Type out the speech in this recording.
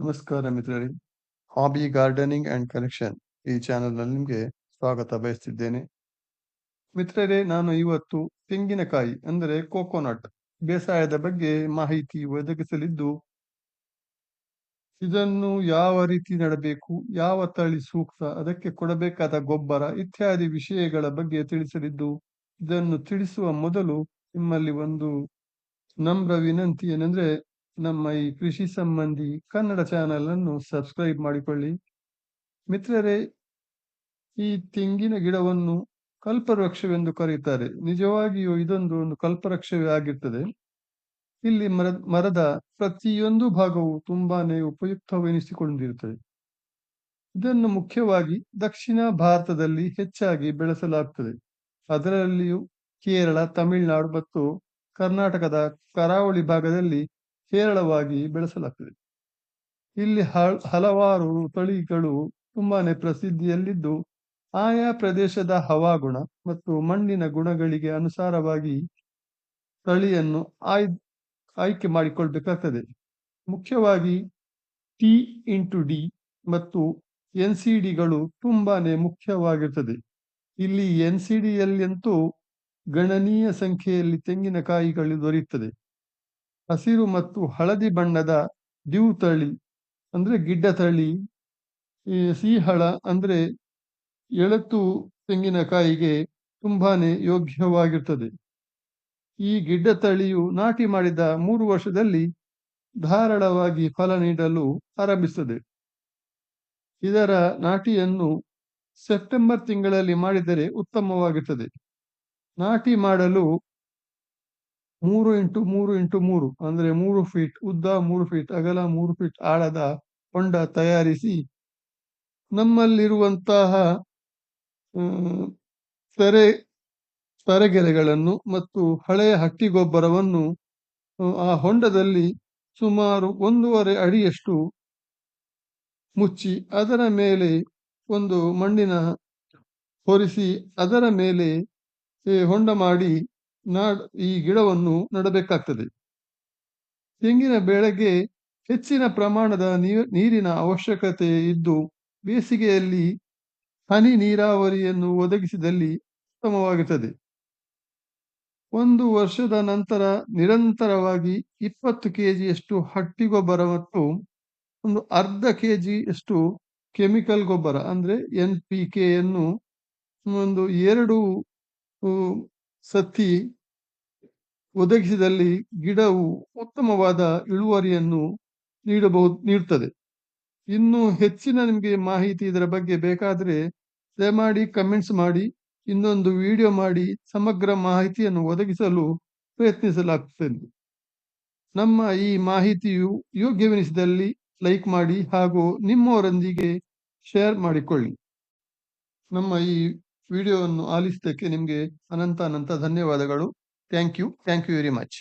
ನಮಸ್ಕಾರ ಮಿತ್ರರೇ. Hobby gardening and collection ಈ ಚಾನೆಲ್ನಲ್ಲಿ ನಿಮಗೆ ಸ್ವಾಗತ ಬಯಸ್ತಿದ್ದೇನೆ. ಮಿತ್ರರೇ, ನಾನು ಇವತ್ತು ತೆಂಗಿನಕಾಯಿ, ಅಂದರೆ ಕೋಕೋನಟ್ ಬೇಸಾಯದ ಬಗ್ಗೆ ಮಾಹಿತಿ ಒದಗಿಸಲಿದ್ದು, ಇದನ್ನು ಯಾವ ರೀತಿ ನಡಬೇಕು, ಯಾವ ತಳಿ ಸೂಕ್ತ, ಅದಕ್ಕೆ ಕೊಡಬೇಕಾದ ಗೊಬ್ಬರ ಇತ್ಯಾದಿ ವಿಷಯಗಳ ಬಗ್ಗೆ ತಿಳಿಸಲಿದ್ದು, ಇದನ್ನು ತಿಳಿಸುವ ಮೊದಲು ನಿಮ್ಮಲ್ಲಿ ಒಂದು ನಮ್ರ ವಿನಂತಿ ಏನಂದ್ರೆ ನಮ್ಮ ಈ ಕೃಷಿ ಸಂಬಂಧಿ ಕನ್ನಡ ಚಾನೆಲ್ ಅನ್ನು ಸಬ್ಸ್ಕ್ರೈಬ್ ಮಾಡಿಕೊಳ್ಳಿ. ಮಿತ್ರರೇ, ಈ ತೆಂಗಿನ ಗಿಡವನ್ನು ಕಲ್ಪವೃಕ್ಷವೆಂದು ಕರೆಯುತ್ತಾರೆ ನಿಜವಾಗಿಯೂ ಇದೊಂದು ಒಂದು ಕಲ್ಪವೃಕ್ಷವೇ ಆಗಿರ್ತದೆ. ಇಲ್ಲಿ ಮರ ಮರದ ಪ್ರತಿಯೊಂದು ಭಾಗವು ತುಂಬಾನೇ ಉಪಯುಕ್ತವೆನಿಸಿಕೊಂಡಿರುತ್ತದೆ. ಇದನ್ನು ಮುಖ್ಯವಾಗಿ ದಕ್ಷಿಣ ಭಾರತದಲ್ಲಿ ಹೆಚ್ಚಾಗಿ ಬೆಳೆಸಲಾಗ್ತದೆ. ಅದರಲ್ಲಿಯೂ ಕೇರಳ, ತಮಿಳುನಾಡು ಮತ್ತು ಕರ್ನಾಟಕದ ಕರಾವಳಿ ಭಾಗದಲ್ಲಿ ಹೇರಳವಾಗಿ ಬೆಳೆಸಲಾಗ್ತದೆ. ಇಲ್ಲಿ ಹಲವಾರು ತಳಿಗಳು ತುಂಬಾನೇ ಪ್ರಸಿದ್ಧಿಯಲ್ಲಿದ್ದು, ಆಯಾ ಪ್ರದೇಶದ ಹವಾಗುಣ ಮತ್ತು ಮಣ್ಣಿನ ಗುಣಗಳಿಗೆ ಅನುಸಾರವಾಗಿ ತಳಿಯನ್ನು ಆಯ್ ಆಯ್ಕೆ ಮಾಡಿಕೊಳ್ಬೇಕಾಗ್ತದೆ. ಮುಖ್ಯವಾಗಿ ಟಿ ಇಂಟು ಡಿ ಮತ್ತು ಎನ್ ಸಿ ಡಿಗಳು ತುಂಬಾನೇ ಮುಖ್ಯವಾಗಿರ್ತದೆ. ಇಲ್ಲಿ ಎನ್ ಸಿ ಗಣನೀಯ ಸಂಖ್ಯೆಯಲ್ಲಿ ತೆಂಗಿನಕಾಯಿಗಳು ದೊರೆಯುತ್ತದೆ. ಹಸಿರು ಮತ್ತು ಹಳದಿ ಬಣ್ಣದ ದಿವು ತಳಿ, ಅಂದ್ರೆ ಗಿಡ್ಡ ತಳಿ ಸಿಹಳ, ಅಂದ್ರೆ ಎಳತು ತೆಂಗಿನಕಾಯಿಗೆ ತುಂಬಾನೇ ಯೋಗ್ಯವಾಗಿರ್ತದೆ. ಈ ಗಿಡ್ಡ ತಳಿಯು ನಾಟಿ ಮಾಡಿದ ಮೂರು ವರ್ಷದಲ್ಲಿ ಧಾರಾಳವಾಗಿ ಫಲ ನೀಡಲು ಆರಂಭಿಸುತ್ತದೆ. ಇದರ ನಾಟಿಯನ್ನು ಸೆಪ್ಟೆಂಬರ್ ತಿಂಗಳಲ್ಲಿ ಮಾಡಿದರೆ ಉತ್ತಮವಾಗಿರ್ತದೆ. ನಾಟಿ ಮಾಡಲು ಮೂರು ಇಂಟು ಮೂರು ಇಂಟು ಮೂರು ಅಂದ್ರೆ ಮೂರು ಫೀಟ್ ಉದ್ದ, ಮೂರು ಫೀಟ್ ಅಗಲ, ಮೂರು ಫೀಟ್ ಆಳದ ಹೊಂಡ ತಯಾರಿಸಿ ನಮ್ಮಲ್ಲಿರುವಂತಹ ತೆರೆ ತರೆಗೆರೆಗಳನ್ನು ಮತ್ತು ಹಳೆಯ ಹಟ್ಟಿ ಗೊಬ್ಬರವನ್ನು, ಆ ಹೊಂಡದಲ್ಲಿ ಸುಮಾರು ಒಂದೂವರೆ ಅಡಿಯಷ್ಟು ಮುಚ್ಚಿ ಅದರ ಮೇಲೆ ಒಂದು ಮಣ್ಣಿನ ಹೊರಿಸಿ ಅದರ ಮೇಲೆ ಹೊಂಡ ಮಾಡಿ ನಾಡ್, ಈ ಗಿಡವನ್ನು ನೆಡಬೇಕಾಗ್ತದೆ. ತೆಂಗಿನ ಬೆಳೆಗೆ ಹೆಚ್ಚಿನ ಪ್ರಮಾಣದ ನೀರಿನ ಅವಶ್ಯಕತೆ ಇದ್ದು, ಬೇಸಿಗೆಯಲ್ಲಿ ಹನಿ ನೀರಾವರಿಯನ್ನು ಒದಗಿಸಿದಲ್ಲಿ ಉತ್ತಮವಾಗುತ್ತದೆ. ಒಂದು ವರ್ಷದ ನಂತರ ನಿರಂತರವಾಗಿ ಇಪ್ಪತ್ತು ಕೆಜಿಯಷ್ಟು ಹಟ್ಟಿ ಗೊಬ್ಬರ ಮತ್ತು ಒಂದು ಅರ್ಧ ಕೆಜಿಯಷ್ಟು ಕೆಮಿಕಲ್ ಗೊಬ್ಬರ, ಅಂದ್ರೆ ಎನ್ ಪಿ ಕೆಯನ್ನು ಒಂದು ಎರಡು ಸತಿ ಒದಗಿಸಿದಲ್ಲಿ ಗಿಡವು ಉತ್ತಮವಾದ ಇಳುವರಿಯನ್ನು ನೀಡಬಹುದು, ನೀಡುತ್ತದೆ. ಇನ್ನು ಹೆಚ್ಚಿನ ನಿಮಗೆ ಮಾಹಿತಿ ಇದರ ಬಗ್ಗೆ ಬೇಕಾದರೆ ದಯಮಾಡಿ ಕಮೆಂಟ್ಸ್ ಮಾಡಿ, ಇನ್ನೊಂದು ವಿಡಿಯೋ ಮಾಡಿ, ಸಮಗ್ರ ಮಾಹಿತಿಯನ್ನು ಒದಗಿಸಲು ಪ್ರಯತ್ನಿಸಲಾಗುತ್ತದೆ ನಮ್ಮ ಈ ಮಾಹಿತಿಯು ಯೋಗ್ಯವೆನಿಸಿದಲ್ಲಿ ಲೈಕ್ ಮಾಡಿ ಹಾಗೂ ನಿಮ್ಮವರೊಂದಿಗೆ ಶೇರ್ ಮಾಡಿಕೊಳ್ಳಿ. ನಮ್ಮ ಈ ವಿಡಿಯೋವನ್ನು ಆಲಿಸಿದ್ದಕ್ಕೆ ನಿಮಗೆ ಅನಂತ ಅನಂತ ಧನ್ಯವಾದಗಳು. Thank you thank you very much